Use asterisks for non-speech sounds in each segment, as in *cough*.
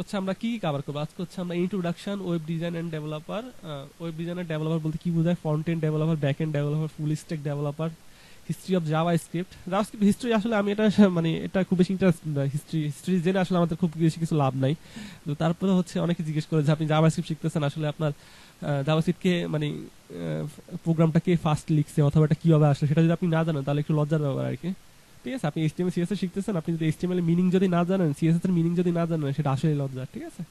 হচ্ছে আমরা কি কি কভার করব? আজকে হচ্ছে আমরা introduction web design and developer web design designer developer বলতে কি বোঝায়? Front end developer back end developer full stack developer history of JavaScript JavaScript history আসলে আমি এটা মানে এটা খুব বেশি ইন্টারেস্ট হিস্ট্রি হিস্ট্রি জেনে আসলে আমাদের খুব বেশি কিছু লাভ নাই। তো তারপরে হচ্ছে অনেকে জিজ্ঞেস করে যে, আপনি জাভা স্ক্রিপ্ট শিখতেছেন? আসলে আপনার জাভা স্ক্রিপ্টকে মানে প্রোগ্রামটা কে ফার্স্ট লিখছে? অথবা এটা কীভাবে আসলে? সেটা যদি আপনি না জানেন, তাহলে একটু লজ্জার ব্যাপার আর কি। ঠিক আছে, আপনি এইচটিএমএল সিএসএস শিখতেছেন, আপনি যদি এইচটিএমএল মিনিং যদি না জানেন সিএসএস এর মিনিং যদি না জানেন, সেটা আসলে লজ্জা, ঠিক আছে?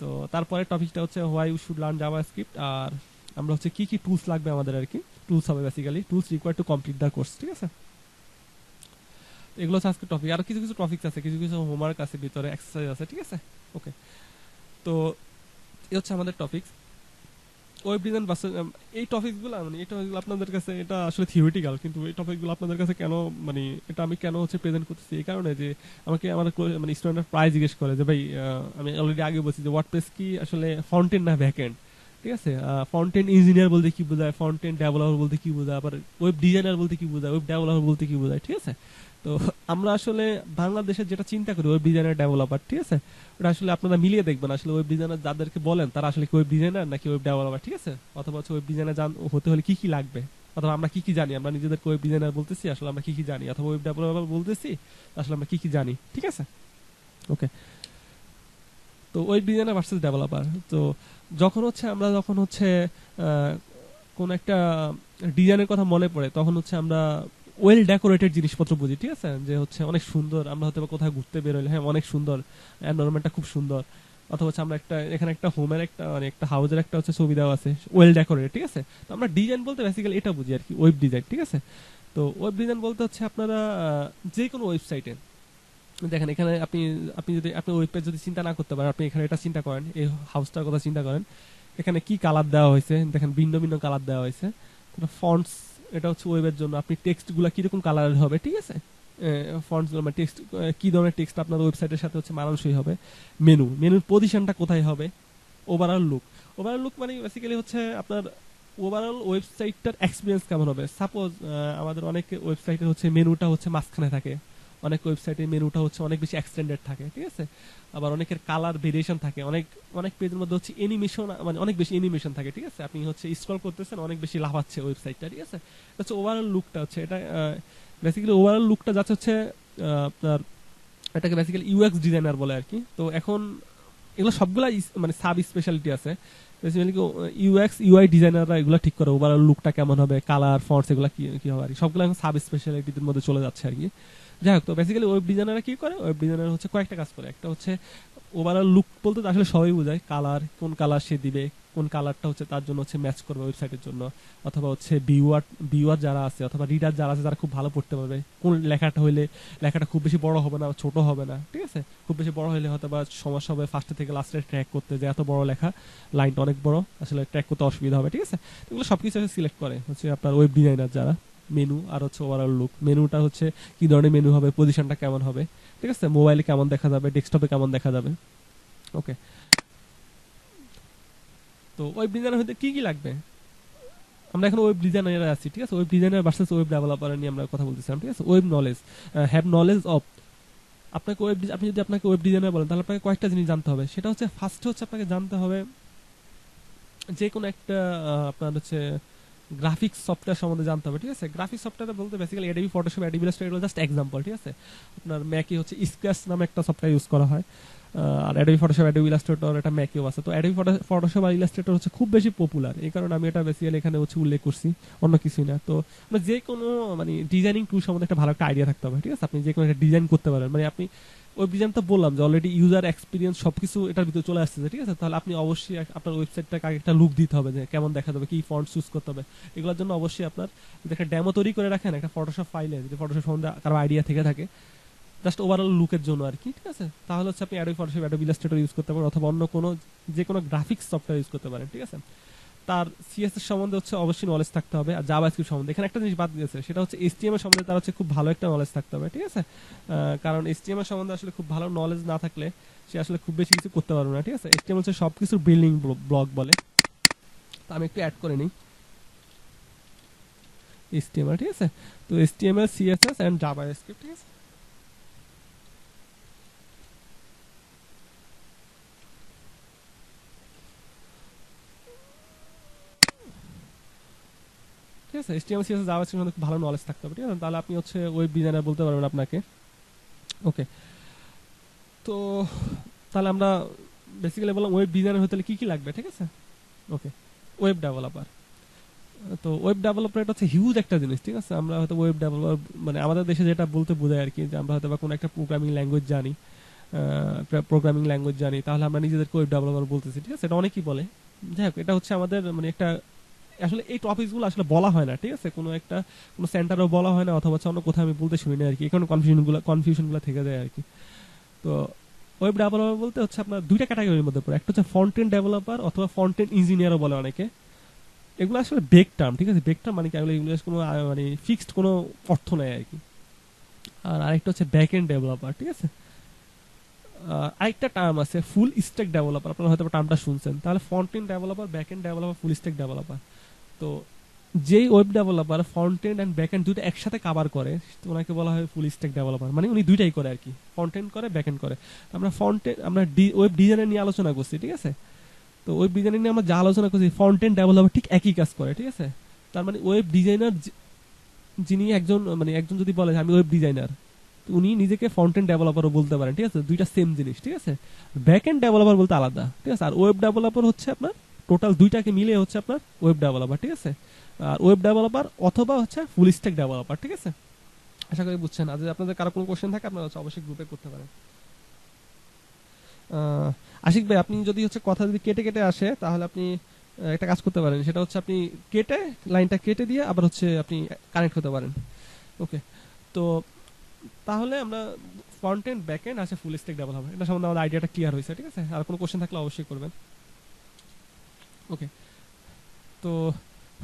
তো তারপরে টপিকটা হচ্ছে why you should learn JavaScript আর আমরা হচ্ছে কি কি টুলস লাগবে আমাদের আর কি? টুলস হবে basically tools require to complete the course ঠিক আছে? এগুলো হচ্ছে আজকে টপিক আর কিছু কিছু টপিক আছে, কিছু কিছু হোমওয়ার্ক আছে, ভিতরে এক্সারসাইজ আছে, ঠিক আছে? ওকে তো এই হচ্ছে আমাদের টপিক ওয়েব ডিজাইন ভার্সেস এই টপিকগুলো মানে এই টপিকগুলো আপনাদের কাছে, এটা আসলে থিওরিটিক্যাল কিন্তু এই টপিকগুলো আপনাদের কাছে কেন মানে এটা আমি কেন হচ্ছে প্রেজেন্ট করতেছি? এই কারণে যে আমাকে আমার মানে স্টুডেন্টরা প্রায় জিজ্ঞেস করে যে, ভাই আমি অলরেডি আগে বলছি যে ওয়ার্ডপ্রেস কি আসলে ফ্রন্ট এন্ড না ব্যাক এন্ড ঠিক আছে? ফ্রন্ট এন্ড ইঞ্জিনিয়ার বলতে কি বোঝায়? ফ্রন্ট এন্ড ডেভেলপার বলতে কি বোঝায়? আবার ওয়েব ডিজাইনার বলতে কি বোঝায়? ওয়েব ডেভেলপার বলতে কি বোঝায়? ঠিক আছে? তো আমরা আসলে বাংলাদেশের যেটা চিন্তা করি ওয়েব ডিজাইনার ডেভেলপার ঠিক আছে? ওটা আসলে আপনারা মিলিয়ে দেখবেন, আসলে ওয়েব ডিজাইনার যাদেরকে বলেন, তারা আসলে ওয়েব ডিজাইনার নাকি ওয়েব ডেভেলপার ঠিক আছে? অথবা হচ্ছে ওয়েব ডিজাইনার জান, হতে হলে কি কি লাগবে? অথবা আমরা কি কি জানি? আমরা নিজেদেরকে ওয়েব ডিজাইনার বলতেছি, আসলে আমরা কি কি জানি? অথবা ওয়েব ডেভেলপার বলতেছি, আসলে আমরা কি কি জানি? ঠিক আছে? ওকে তো ওয়েব ডিজাইনার ভার্সেস ডেভেলপার তো যখন হচ্ছে আমরা যখন হচ্ছে কোন একটা ডিজাইনের কথা মনে পড়ে, তখন হচ্ছে আমরা ওয়েল ডেকোরেটেড জিনিসপত্র বুঝি, ঠিক আছে? যে হচ্ছে অনেক সুন্দর, আমরা হয়তো কোথাও ঘুরতে বেরোলে হ্যাঁ অনেক সুন্দর এনভায়রনমেন্টটা খুব সুন্দর। অথবা হচ্ছে আমরা একটা, এখানে একটা হোমের একটা মানে একটা হাউজের একটা হচ্ছে দেওয়া আছে ওয়েল ডেকোরেটেড ঠিক আছে? তো আমরা ডিজাইন বলতে বেসিক্যালি এটা বুঝি আর কি ওয়েব ডিজাইন ঠিক আছে? তো ওয়েব ডিজাইন বলতে হচ্ছে আপনারা যে কোনো ওয়েবসাইটে দেখেন এখানে আপনি আপনি যদি, আপনি ওয়েব পেজ যদি চিন্তা না করতে পারেন, আপনি এখানে এটা চিন্তা করেন, এই হাউসটার কথা চিন্তা করেন, এখানে কি কালার দেওয়া হয়েছে, দেখেন ভিন্ন ভিন্ন কালার দেওয়া হয়েছে ফন্টস এটা হচ্ছে ওয়েবের জন্য। আপনি টেক্সটগুলো কীরকম কালারের হবে, ঠিক আছে? ফন্টস মানে টেক্সট কী ধরনের টেক্সট আপনার ওয়েবসাইটের সাথে হচ্ছে মানানসই হবে? মেনু মেনুর পজিশনটা কোথায় হবে? ওভারঅল লুক ওভারঅল লুক মানে বেসিক্যালি হচ্ছে আপনার ওভারঅল ওয়েবসাইটটার এক্সপিরিয়েন্স কেমন হবে? সাপোজ আমাদের অনেক ওয়েবসাইটে হচ্ছে মেনুটা হচ্ছে মাঝখানে থাকে। অনেক ওয়েবসাইটে মেনুটা হচ্ছে অনেক বেশি এক্সটেন্ডেড থাকে, ঠিক আছে? আবার অনেকের কালার ভেরিয়েশন থাকে, অনেক অনেক পেজের মধ্যে হচ্ছে এনিমেশন মানে অনেক বেশি এনিমেশন থাকে, ঠিক আছে? আপনি হচ্ছে স্ক্রল করতেছেন, অনেক বেশি লাফাচ্ছে ওয়েবসাইটটা ঠিক আছে? হচ্ছে ওভারঅল লুকটা হচ্ছে, এটা বেসিক্যালি ওভারঅল লুকটা যাচ্ছে হচ্ছে আপনার এটাকে বেসিক্যালি ইউএক্স ডিজাইনার বলে আর কি। তো এখন এগুলো সবগুলা মানে সাব স্পেশালিটি আছে বেসিক্যালি ইউএক্স ইউআই ডিজাইনাররা এগুলো ঠিক করে ওভারঅল লুকটা কেমন হবে কালার ফন্টস এগুলো কি কি হবে আর কি। সবগুলো এখন সাব স্পেশালিটির মধ্যে চলে যাচ্ছে আর কি। যাই হোক, তো বেসিক্যালি ওয়েব ডিজাইনাররা কি করে? ওয়েব ডিজাইনার হচ্ছে কয়েকটা কাজ করে। একটা হচ্ছে ওভারঅল লুক বলতে আসলে সবাই বোঝায় কালার কোন কালার সে দিবে, কোন কালারটা হচ্ছে তার জন্য হচ্ছে ম্যাচ করবে ওয়েবসাইটের জন্য। অথবা হচ্ছে ভিউয়ার ভিউয়ার যারা আছে, অথবা রিডার যারা আছে, তারা খুব ভালো পড়তে পারবে। কোন লেখাটা হলে লেখাটা খুব বেশি বড় হবে না ছোট হবে না, ঠিক আছে? খুব বেশি বড় হলে হয়তো বা সমস্যা হবে ফার্স্টে থেকে লাস্টে ট্র্যাক করতে যে এত বড় লেখা লাইনটা অনেক বড়, আসলে ট্র্যাক করতে অসুবিধা হবে, ঠিক আছে? এগুলো সবকিছু সিলেক্ট করে হচ্ছে আপনার ওয়েব ডিজাইনার যারা মেনু আর হচ্ছে ওভারঅল লুক মেনুটা হচ্ছে কি ধরনের মেনু হবে পজিশনটা কেমন হবে, ঠিক আছে? মোবাইলে কেমন দেখা যাবে ডেস্কটপে কেমন দেখা যাবে? ওকে তো ওয়েব ডিজাইনার হতে কি কি লাগবে? আমরা এখন ওয়েব ডিজাইনার আছি, ঠিক আছে? Web designer versus web developer নিয়ে আমরা কথা বলতেছিলাম, ঠিক আছে? Web knowledge have knowledge of আপনাকে ওয়েব আপনি যদি আপনাকে ওয়েব ডিজাইনার বলেন, তাহলে আপনাকে কয়েকটা জিনিস জানতে হবে। সেটা হচ্ছে ফার্স্ট হচ্ছে আপনাকে জানতে হবে যে কোনো একটা আপনার হচ্ছে গ্রাফিক্স সফটওয়্যার সম্বন্ধে জানতে হবে, ঠিক আছে? গ্রাফিক্স সফটওয়্যার বলতে বেসিক্যালি অ্যাডোবি ফটোশপ ইলাস্ট্রেটর এগুলো জাস্ট এক্সাম্পল ঠিক আছে? আপনার ম্যাকে হচ্ছে স্ক্র্যাচ নামে একটা সফটওয়্যার ইউজ করা হয় আর অ্যাডোবি ফটোশপ অ্যাডোবি ইলাস্ট্রেটর এটা ম্যাকেও আছে। তো অ্যাডোবি ফটোশপ আর ইলাস্ট্রেটর হচ্ছে খুব বেশি পপুলার এই কারণে আমি এটা বেসিক্যালি এখানে হচ্ছে উল্লেখ করছি, অন্য কিছুই না। তো যে কোনো মানে ডিজাইনিং টুল সম্বন্ধে একটা ভালো একটা আইডিয়া থাকতে হবে, ঠিক আছে? আপনি যে কোনো একটা ডিজাইন করতে পারেন মানে আপনি ওই ডিজাইন বললাম যে অলরেডি ইউজার এক্সপিরিয়েন্স সবকিছু এটার ভিতরে চলে আসছে ঠিক আছে? তাহলে আপনি অবশ্যই আপনার ওয়েবসাইটটাকে আগে একটা লুক দিতে হবে যে কেমন দেখা যাবে কি ফন্ট চুজ করতে হবে। এগুলোর জন্য অবশ্যই আপনার যদি একটা ডেমো তৈরি করে রাখেন, একটা ফটোশপ ফাইলে যদি ফটোশপ সম্বন্ধে কারও আইডিয়া থেকে থাকে জাস্ট ওভারঅল লুকের জন্য আর কি ঠিক আছে? তাহলে হচ্ছে আপনি Adobe Photoshop Adobe Illustrator use করতে পারেন, অথবা অন্য কোনো যে কোনো গ্রাফিক্স সফটওয়্যার ইউজ করতে পারেন, ঠিক আছে? তার সিএস এর সম্বন্ধে হচ্ছে অবশ্যই নলেজ থাকতে হবে আর জাভা স্ক্রিপ্ট সম্বন্ধে। এখানে একটা জিনিস বাদ দিয়েছে, সেটা হচ্ছে এসটিএম এর সম্বন্ধে তার হচ্ছে খুব ভালো একটা নলেজ থাকতে হবে, ঠিক আছে? কারণ এসটিএম এর সম্বন্ধে আসলে খুব ভালো নলেজ না থাকলে সে আসলে খুব বেশি কিছু করতে পারবে না, ঠিক আছে? এসটিএম হচ্ছে সবকিছুর বিল্ডিং ব্লক বলে। তো আমি একটু অ্যাড করে নিই। এসটিএমএল ঠিক আছে? তো HTML CSS and JavaScript ঠিক আছে? আছে, HTML, CSS জাভাস্ক্রিপ্ট সম্বন্ধে ভালো নলেজ থাকতে হবে, ঠিক আছে? তাহলে আপনি হচ্ছে ওয়েব ডিজাইনার বলতে পারবেন আপনাকে। ওকে তো তাহলে আমরা বেসিক্যালি বললাম ওয়েব ডিজাইনার হতে হলে কি কি লাগবে, ঠিক আছে? ওকে ওয়েব ডেভেলপার তো ওয়েব ডেভেলপার এটা হচ্ছে হিউজ একটা জিনিস, ঠিক আছে? আমরা হয়তো ওয়েব ডেভেলপার মানে আমাদের দেশে যেটা বলতে বোঝায় আর কি, যে আমরা হয়তো বা কোনো একটা প্রোগ্রামিং ল্যাঙ্গুয়েজ জানি প্রোগ্রামিং ল্যাঙ্গুয়েজ জানি, তাহলে আমরা নিজেদেরকে ওয়েব ডেভেলপার বলতেছি, ঠিক আছে? এটা অনেকেই বলে। যাই হোক, এটা হচ্ছে আমাদের মানে একটা আসলে এই টপিকসগুলো আসলে বলা হয় না, ঠিক আছে? কোনো একটা, কোনো সেন্টারও বলা হয় না, অথবা অন্য কোথাও আমি বলতে শুনি না আর কি। এখানে কনফিউশনগুলো কনফিউশনগুলো থেকে যায় আর কি। তো ওয়েব ডেভেলপার বলতে হচ্ছে আপনার দুইটা ক্যাটাগরির মধ্যে পড়ে। একটা হচ্ছে ফ্রন্টেন্ড ডেভেলপার অথবা ফ্রন্টেন্ড ইঞ্জিনিয়ারও বলে অনেকে। এগুলো আসলে বেক টার্ম ঠিক আছে? বেক টার্ম মানে কি? এগুলো কোনো মানে ফিক্সড কোনো অর্থ নেই আর কি। আর আরেকটা হচ্ছে ব্যাক এন্ড ডেভেলপার ঠিক আছে? আরেকটা টার্ম আছে ফুল স্টেক ডেভেলপার আপনারা হয়তো টার্মটা শুনছেন। তাহলে front developer back end developer full stack developer তো যেই web developer front end and back end দুটো একসাথে কাভার করে, ওনাকে বলা হয় ফুল স্ট্যাক ডেভেলপার মানে উনি দুইটাই করে আর কি ফ্রন্ট এন্ড করে ব্যাক এন্ড করে। আমরা ফ্রন্ট এন্ড আমরা ওয়েব ডিজাইনার নিয়ে আলোচনা করছি, ঠিক আছে? তো ওয়েব ডিজাইনার নিয়ে আমরা যা আলোচনা করছি ফ্রন্ট এন্ড ডেভেলপার ঠিক একই কাজ করে, ঠিক আছে? তার মানে ওয়েব ডিজাইনার যিনি একজন মানে একজন যদি বলে আমি ওয়েব ডিজাইনার উনি নিজেকে ফ্রন্ট এন্ড ডেভেলপারও বলতে পারেন, ঠিক আছে? দুইটা সেম জিনিস, ঠিক আছে? ব্যাক এন্ড ডেভেলপার বলতে আলাদা, ঠিক আছে? আর ওয়েব ডেভেলপার হচ্ছে আপনার টোটাল দুইটাকে মিলে হচ্ছে আপনার ওয়েব ডেভেলপার ঠিক আছে? আর ওয়েব ডেভেলপার অথবা হচ্ছে ফুল স্ট্যাক ডেভেলপার ঠিক আছে? আশা করি বুঝছেন। আর যদি আপনাদের কারও কোনো কোশ্চেন থাকে, আপনারা হচ্ছে অবশ্যই গ্রুপে করতে পারেন। আশিক ভাই, আপনি যদি হচ্ছে কথা যদি কেটে কেটে আসে, তাহলে আপনি একটা কাজ করতে পারেন। সেটা হচ্ছে আপনি কেটে, লাইনটা কেটে দিয়ে আবার হচ্ছে আপনি কানেক্ট করতে পারেন। ওকে তো তাহলে আমরা ফ্রন্ট এন্ড ব্যাক এন্ড আছে ফুল স্ট্যাক ডেভেলপার এটা সম্বন্ধে আমাদের আইডিয়াটা ক্লিয়ার হয়েছে, ঠিক আছে? আর কোনো কোশ্চেন থাকলে অবশ্যই করবেন। ওকে তো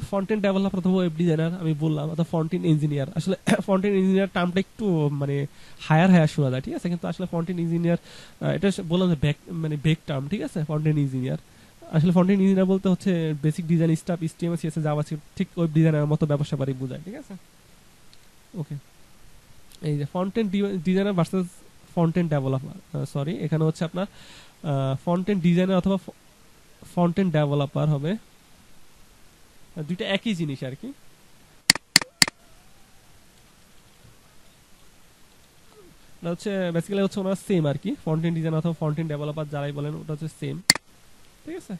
ফন্টেন ডেভেলপার অথবা ওয়েব ডিজাইনার আমি বললাম, অথবা ফন্টেন ইঞ্জিনিয়ার আসলে ফন্টেন ইঞ্জিনিয়ার টার্মটা একটু মানে হায়ার হায়ার শোনা যায় ঠিক আছে? কিন্তু আসলে ফন্টেন ইঞ্জিনিয়ার এটা বললাম যে ব্যাক মানে বেক টার্ম ঠিক আছে? ফন্টেন ইঞ্জিনিয়ার আসলে ফন্টেন ইঞ্জিনিয়ার বলতে হচ্ছে basic design stuff HTML CSS Java ঠিক ওয়েব ডিজাইনার মতো ব্যবসা বাড়ি বোঝায়, ঠিক আছে? ওকে এই যে front end designer versus front end developer sorry এখানে হচ্ছে আপনার ফন্টেন ডিজাইনার অথবা ফ্রন্ট এন্ড ডেভেলপার হবে দুইটা একই জিনিস আর কি। হচ্ছে বেসিক্যালি হচ্ছে ওনার সেম আর কি। ফন্টেন ডিজাইন অথবা ফন্টেন ডেভেলপার যারাই বলেন, ওটা হচ্ছে সেম ঠিক আছে?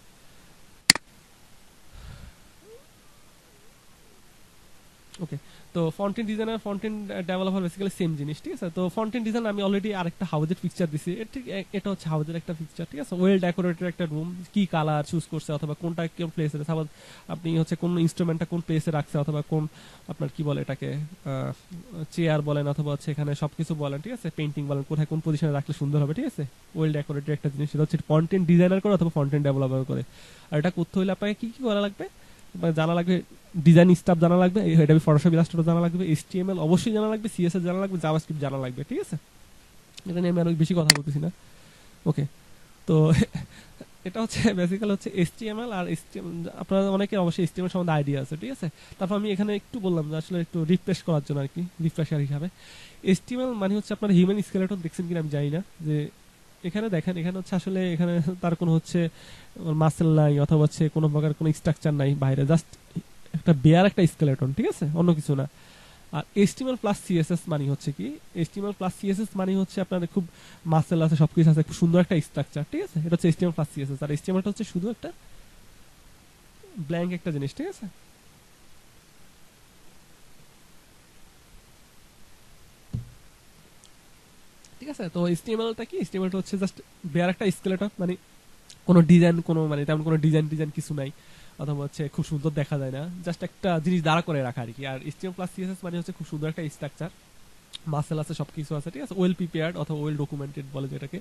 ওকে তো front end designer front end developer basically same জিনিস, ঠিক আছে? তো ফন্টেন ডিজাইন আমি অলরেডি আরেকটা হাউজের পিকচার দিছি। ঠিক এটা হচ্ছে হাউজের একটা পিকচার ঠিক আছে? ওয়েল ডেকোরেটেড একটা রুম কি কালার চুজ করছে, অথবা কোনটা কোন প্লেসে সাপোজ আপনি হচ্ছে কোন ইনস্ট্রুমেন্টটা কোন প্লেসে রাখছে, অথবা কোন আপনার কি বলে এটাকে চেয়ার বলেন, অথবা হচ্ছে এখানে সবকিছু বলেন, ঠিক আছে? পেন্টিং বলেন, কোথায় কোন পজিশনে রাখলে সুন্দর হবে, ঠিক আছে? ওয়েল ডেকোরেটেড একটা জিনিস, সেটা হচ্ছে ফন্টেন ডিজাইনার করে অথবা ফন্টেন ডেভেলপার করে। আর এটা করতে হলে আপনাকে কি কি করা লাগবে? জানা লাগবে ডিজাইন স্টাফ জানা লাগবে এটা ফটোশপ ইলাস্ট্রেটর জানা লাগবে এইচটিএমএল অবশ্যই জানা লাগবে সিএসএস জানা লাগবে জাভাস্ক্রিপ্ট জানা লাগবে, ঠিক আছে? এটা নিয়ে আমি আরও বেশি কথা বলতেছি না। ওকে তো *laughs* এটা হচ্ছে বেসিক্যাল হচ্ছে এইচটিএমএল আর এইচটিএমএল আপনারা অনেকের অবশ্যই এইচটিএমএল সম্বন্ধে আইডিয়া আছে, ঠিক আছে? তারপর আমি এখানে একটু বললাম যে আসলে একটু রিফ্রেশ করার জন্য আর কি রিফ্রেশার হিসাবে। এইচটিএমএল মানে হচ্ছে আপনার হিউম্যান স্কেলেটন দেখছেন কিনা আমি জানি না, যে এখানে দেখেন, এখানে হচ্ছে আসলে এখানে তার কোনো হচ্ছে মাসেল নাই অথবা হচ্ছে কোনো প্রকার কোনো স্ট্রাকচার নাই বাইরে জাস্ট একটা বেয়ার একটা স্কেলেটন ঠিক আছে? অন্য কিছু না। আর এস্টিমাল প্লাস সিএসএস মানে হচ্ছে কি? এস্টিমাল প্লাস সিএসএস মানে হচ্ছে আপনার খুব মাসেল আছে, সবকিছু আছে, খুব সুন্দর একটা স্ট্রাকচার ঠিক আছে? এটা হচ্ছে এস্টিমাল প্লাস সিএসএস আর এস্টিমালটা হচ্ছে শুধু একটা ব্ল্যাঙ্ক একটা জিনিস, ঠিক আছে? ঠিক আছে? তো এস্টিমালটা কি? এস্টিমালটা হচ্ছে জাস্ট বেয়ার একটা স্কেলেটন মানে কোনো ডিজাইন কোনো মানে তেমন কোনো ডিজাইন ডিজাইন কিছু নাই। অথবা হচ্ছে খুব সুন্দর দেখা যায় না। জাস্ট একটা জিনিস দাঁড়া করে রাখা আর কি। আর এসটিএম প্লাস সিএসএস মানে হচ্ছে খুব সুন্দর একটা স্ট্রাকচার মাসেল আছে, সবকিছু আছে, ঠিক আছে? ওয়েল প্রিপেয়ার্ড অথবা ওয়েল ডকুমেন্টেড বলে যেটাকে।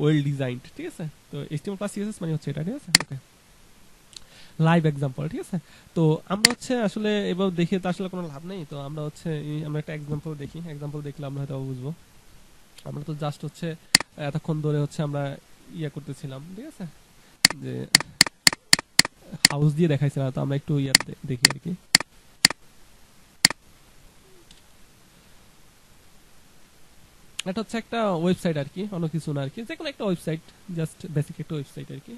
ওয়েল ডিজাইনড ঠিক আছে? তো এসটিএম প্লাস সিএসএস মানে হচ্ছে এটা, ঠিক আছে? ওকে লাইভ এক্সাম্পল ঠিক আছে? তো আমরা হচ্ছে আসলে এবার দেখে তো আসলে কোনো লাভ নেই। তো আমরা হচ্ছে, আমরা একটা এক্সাম্পল দেখি। এক্সাম্পল দেখলে আমরা হয়তো বুঝব। আমরা তো জাস্ট হচ্ছে, এতক্ষণ ধরে হচ্ছে আমরা ইয়ে করতেছিলাম, ঠিক আছে? যে হাউস দিয়ে দেখাইছে না তো আমরা একটু ইয়ার দেখি আর কি। এটা হচ্ছে একটা ওয়েবসাইট আর কি, অন্য কিছু না আর কি যে কোনো একটা ওয়েবসাইট জাস্ট বেসিক একটা ওয়েবসাইট আর কি।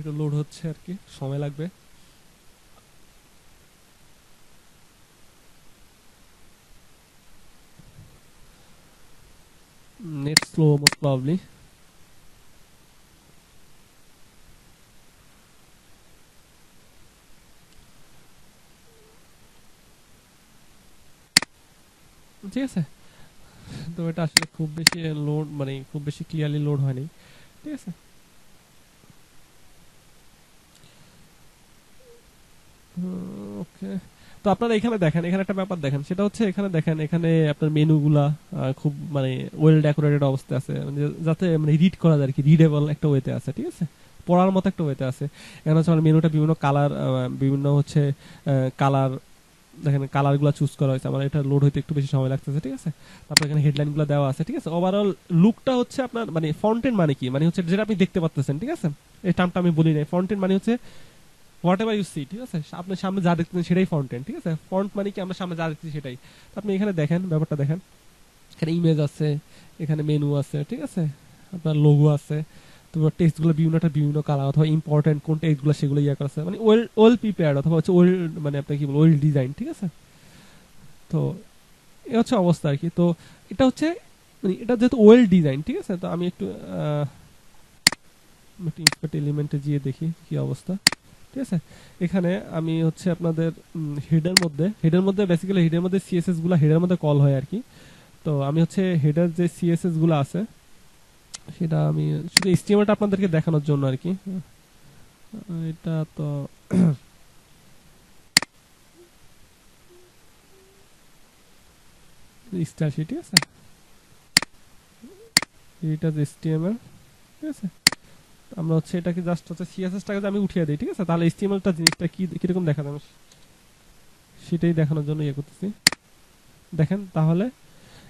এটা লোড হচ্ছে আর কি, সময় লাগবে। নেট স্লো মোস্ট প্রবলি ঠিক আছে তো এটা আসলে খুব বেশি লোড মানে খুব বেশি ক্লিয়ারলি লোড হয়নি ঠিক আছে ওকে তো আপনারা এখানে দেখেন, এখানে একটা ব্যাপার দেখেন, সেটা হচ্ছে এখানে দেখেন, এখানে আপনার মেনুগুলা খুব মানে ওয়েল ডেকোরেটেড অবস্থায় আছে। মানে যাতে মানে রিড করা যায় আর কি রিডেবল একটা ওয়েতে আছে, ঠিক আছে? পড়ার মতো একটা ওয়েতে আছে। এখানে হচ্ছে আমার মেনুটা বিভিন্ন কালার বিভিন্ন হচ্ছে কালার দেখেন কালারগুলা চুজ করা হয়েছে। আমার এটা লোড হইতে একটু বেশি সময় লাগতেছে, ঠিক আছে? তারপর এখানে হেডলাইনগুলো দেওয়া আছে, ঠিক আছে? ওভারঅল লুকটা হচ্ছে আপনার মানে ফন্টেন মানে কি? মানে হচ্ছে যেটা আপনি দেখতে পাচ্ছেন ঠিক আছে? এই টার্মটা আমি বলি নাই। ফন্টেন মানে হচ্ছে হোয়াট এভার ইউ সি ঠিক আছে? আপনার সামনে যা দেখতেছেন সেটাই ফন্টেন ঠিক আছে? ফন্ট মানে কি? আমরা সামনে যা দেখতেছি সেটাই। তো আপনি এখানে দেখেন, ব্যাপারটা দেখেন। এখানে ইমেজ আছে, এখানে মেনু আছে, ঠিক আছে? আপনার লোগো আছে তোমার টেক্সটগুলো বিভিন্নটা বিভিন্ন কালার অথবা ইম্পর্টেন্ট কোন টেক্সটগুলো সেগুলো ইয়ে করা মানে ওয়েল ওয়েল প্রিপেয়ার্ড অথবা হচ্ছে ওয়েল মানে আপনার কি বলব ওয়েল ডিজাইন ঠিক আছে? তো এ হচ্ছে অবস্থা আর কি। তো এটা হচ্ছে মানে এটা যেহেতু ওয়েল ডিজাইন ঠিক আছে? তো আমি একটু একটু ইনস্পেক্ট এলিমেন্টে গিয়ে দেখি কি অবস্থা। ঠিক আছে? এখানে আমি হচ্ছে আপনাদের হেডের মধ্যে হেডের মধ্যে বেসিক্যালি হেডের মধ্যে সিএসএসগুলো হেডের মধ্যে কল হয় আর কি। তো আমি হচ্ছে হেডের যে সিএসএসগুলো আছে, সেটা আমি শুধু এসটিএমএলটা আপনাদেরকে দেখানোর জন্য আর কি। এটা তো স্টার ঠিক আছে? এটা এসটিএমএল ঠিক আছে? আমরা হচ্ছে এটাকে জাস্ট হচ্ছে সিএসএসটাকে আমি উঠিয়ে দিই, ঠিক আছে? তাহলে এসটিএমএলটা জিনিসটা কি, কীরকম দেখা যাবে সেটাই দেখানোর জন্য ইয়ে করতেছি। দেখেন, তাহলে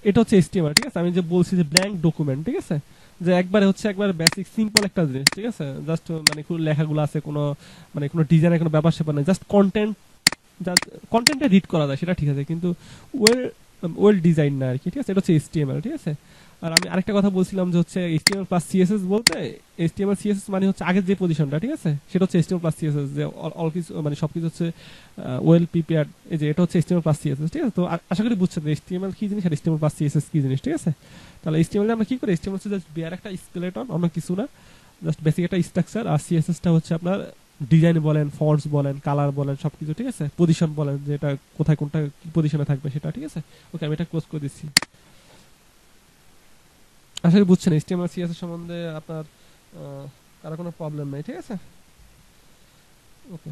এটা হচ্ছে এসটিএমএল ঠিক আছে? আমি যে বলছি যে ব্ল্যাঙ্ক ডকুমেন্ট ঠিক আছে? যে একবারে হচ্ছে একবার বেসিক সিম্পল একটা জিনিস, ঠিক আছে? জাস্ট মানে কোনো লেখাগুলো আছে, কোনো মানে কোনো ডিজাইনের কোনো ব্যাপার স্যাপার নেই জাস্ট কন্টেন্ট কন্টেন্টটা রিড করা যায়, সেটা ঠিক আছে। কিন্তু ওয়েল ওয়েল ডিজাইন না আর কি, ঠিক আছে? এটা হচ্ছে এসটিএমএল ঠিক আছে? আর আমি আরেকটা কথা বলছিলাম যে হচ্ছে এইচটিএমএল প্লাস সিএসএস বলতে এইচটিএমএল সিএসএস মানে হচ্ছে আগের যে পজিশনটা ঠিক আছে? সেটা হচ্ছে এইচটিএমএল প্লাস সিএসএস যে অল- কিছু মানে সবকিছু হচ্ছে ওয়েল প্রিপেয়ার্ড এই যে এটা হচ্ছে এইচটিএমএল প্লাস সিএসএস ঠিক আছে? তো আশা করি বুঝছেন এইচটিএমএল কি জিনিস আর এইচটিএমএল প্লাস সিএসএস কি জিনিস, ঠিক আছে? তাহলে এইচটিএমএল আমরা কি করি? এইচটিএমএল হচ্ছে জাস্ট বেয়ার একটা স্কেলেটন অন্য কিছু না জাস্ট বেসিক একটা স্ট্রাকচার আর সিএসএসটা হচ্ছে আপনার ডিজাইন বলেন, ফন্টস বলেন, কালার বলেন, সবকিছু, ঠিক আছে? পজিশন বলেন, যে এটা কোথায় কোনটা কি পজিশনে থাকবে সেটা, ঠিক আছে? ওকে আমি এটা ক্লোজ করে দিচ্ছি। করি বুঝছেন এইচটিএমএল সিএসএস সম্বন্ধে আপনার কারও কোনো প্রবলেম নেই, ঠিক আছে? ওকে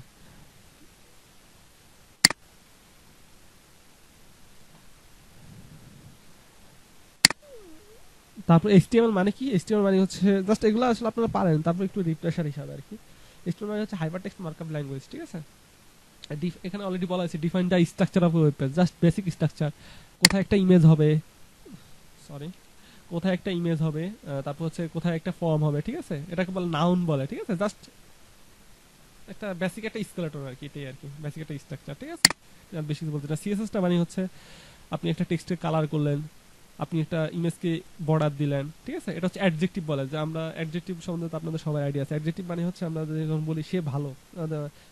তারপর HTML মানে কি? HTML মানে হচ্ছে জাস্ট এগুলো আসলে আপনারা পারেন, তারপর একটু রিফ্রেশার হিসাবে আর কি। HTML হচ্ছে হাইপার টেক্সট মার্কআপ ল্যাঙ্গুয়েজ ঠিক আছে? এখানে অলরেডি বলা আছে define the structure of web page just basic structure কোথায় একটা ইমেজ হবে সরি কোথায় একটা ইমেজ হবে তারপর হচ্ছে কোথায় একটা ফর্ম হবে, ঠিক আছে? এটাকে বলে নাউন বলে, ঠিক আছে? জাস্ট একটা বেসিক একটা স্কেলেটন আর কি, এটাই আর কি বেসিক একটা স্ট্রাকচার ঠিক আছে? বেশি বলতে সিএসএসটা মানে হচ্ছে আপনি একটা টেক্সটের কালার করলেন আপনি একটা ইমেজকে বর্ডার দিলেন, ঠিক আছে? এটা হচ্ছে অ্যাডজেক্টিভ বলে, যে আমরা অ্যাডজেক্টিভ সম্বন্ধে তো আপনাদের সবাই আইডিয়া আছে। অ্যাডজেক্টিভ মানে হচ্ছে আমরা যখন বলি সে ভালো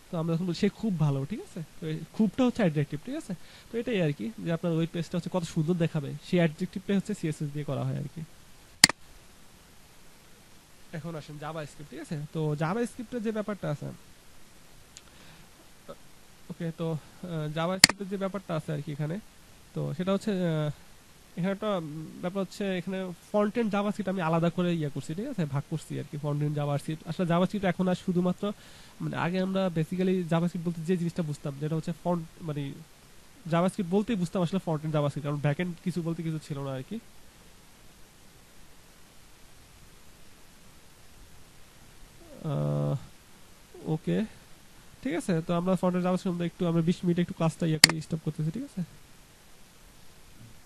তো আমরা যখন বলি সে খুব ভালো, ঠিক আছে? তো খুবটা হচ্ছে অ্যাডজেক্টিভ ঠিক আছে? তো এটাই আর কি, যে আপনার ওই পেজটা হচ্ছে কত সুন্দর দেখাবে। সেই অ্যাডজেক্টিভটাই হচ্ছে সিএসএস দিয়ে করা হয় আর কি। এখন আসেন জাভা স্ক্রিপ্ট ঠিক আছে? তো জাভা স্ক্রিপ্টের যে ব্যাপারটা আছে ওকে, তো জাভা স্ক্রিপ্টের যে ব্যাপারটা আছে আর কি এখানে, তো সেটা হচ্ছে এখানে একটা ব্যাপার হচ্ছে এখানে ফন্টেন্ট জাভা স্ক্রিপ্ট আমি আলাদা করে ইয়ে করছি, ঠিক আছে? ভাগ করছি আর কি ফন্টেন্ট জাভা স্ক্রিপ্ট আসলে জাভা স্ক্রিপ্ট এখন আর শুধুমাত্র মানে আগে আমরা বেসিক্যালি জাভা স্ক্রিপ্ট বলতে যে জিনিসটা বুঝতাম, যেটা হচ্ছে ফন্ট মানে জাভা স্ক্রিপ্ট বলতেই বুঝতাম আসলে ফন্টেন্ট জাভা স্ক্রিপ্ট কারণ ব্যাকএন্ড কিছু বলতে কিছু ছিল না আর কি। ওকে ঠিক আছে? তো আমরা ফন্টেন্ট জাভা স্ক্রিপ্ট একটু, আমরা বিশ মিনিট একটু ক্লাসটা ইয়ে করে স্টপ করতেছি, ঠিক আছে?